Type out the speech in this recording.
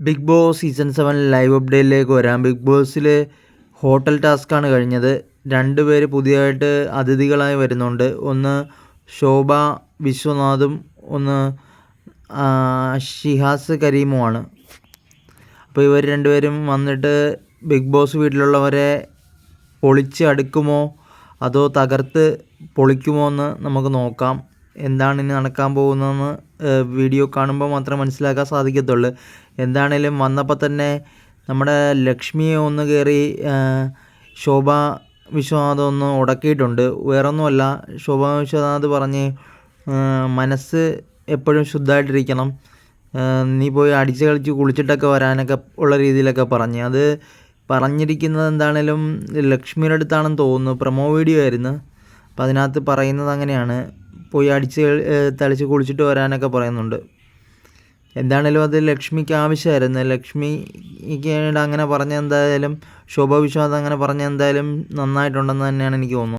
Bigg Boss season seven live അപ്ഡേറ്റിലേക്ക് വരാം. Big ബോസിൽ hotel ടാസ്ക്കാണ് കഴിഞ്ഞത്. രണ്ട് പേര് പുതിയതായിട്ട് അതിഥികളായി വരുന്നുണ്ട്. ഒന്ന് ശോഭ വിശ്വനാഥും ഒന്ന് ഷിഹാസ് കരീമുമാണ്. അപ്പോൾ ഇവർ രണ്ടുപേരും വന്നിട്ട് ബിഗ് ബോസ് വീട്ടിലുള്ളവരെ പൊളിച്ച് അടുക്കുമോ? അതോ തകർത്ത് പൊളിക്കുമോ എന്ന് നമുക്ക് നോക്കാം. എന്താണ് ഇനി നടക്കാൻ പോകുന്നതെന്ന് വീഡിയോ കാണുമ്പോൾ മാത്രം മനസ്സിലാക്കാൻ സാധിക്കത്തുള്ളൂ. എന്താണേലും വന്നപ്പോൾ തന്നെ നമ്മുടെ ലക്ഷ്മിയെ ഒന്ന് കയറി ശോഭ വിശ്വനാഥ് ഒന്ന് ഉടക്കിയിട്ടുണ്ട്. വേറൊന്നുമല്ല ശോഭ വിശ്വനാഥ് പറഞ്ഞ് മനസ്സ് എപ്പോഴും ശുദ്ധമായിട്ടിരിക്കണം. നീ പോയി അടിച്ച് കളിച്ച് കുളിച്ചിട്ടൊക്കെ വരാനൊക്കെ ഉള്ള രീതിയിലൊക്കെ പറഞ്ഞ്. അത് പറഞ്ഞിരിക്കുന്നത് എന്താണേലും ലക്ഷ്മിയുടെ അടുത്താണെന്ന് തോന്നുന്നു. പ്രൊമോ വീഡിയോ ആയിരുന്നു. അപ്പം അതിനകത്ത് പറയുന്നത് അങ്ങനെയാണ്. പോയി അടിച്ച് തളിച്ച് കുളിച്ചിട്ട് വരാനൊക്കെ പറയുന്നുണ്ട്. എന്താണേലും അത് ലക്ഷ്മിക്ക് ആവശ്യമായിരുന്നു. ലക്ഷ്മിക്ക് അങ്ങനെ പറഞ്ഞ എന്തായാലും അങ്ങനെ പറഞ്ഞ എന്തായാലും നന്നായിട്ടുണ്ടെന്ന് തന്നെയാണ് എനിക്ക് തോന്നുന്നത്.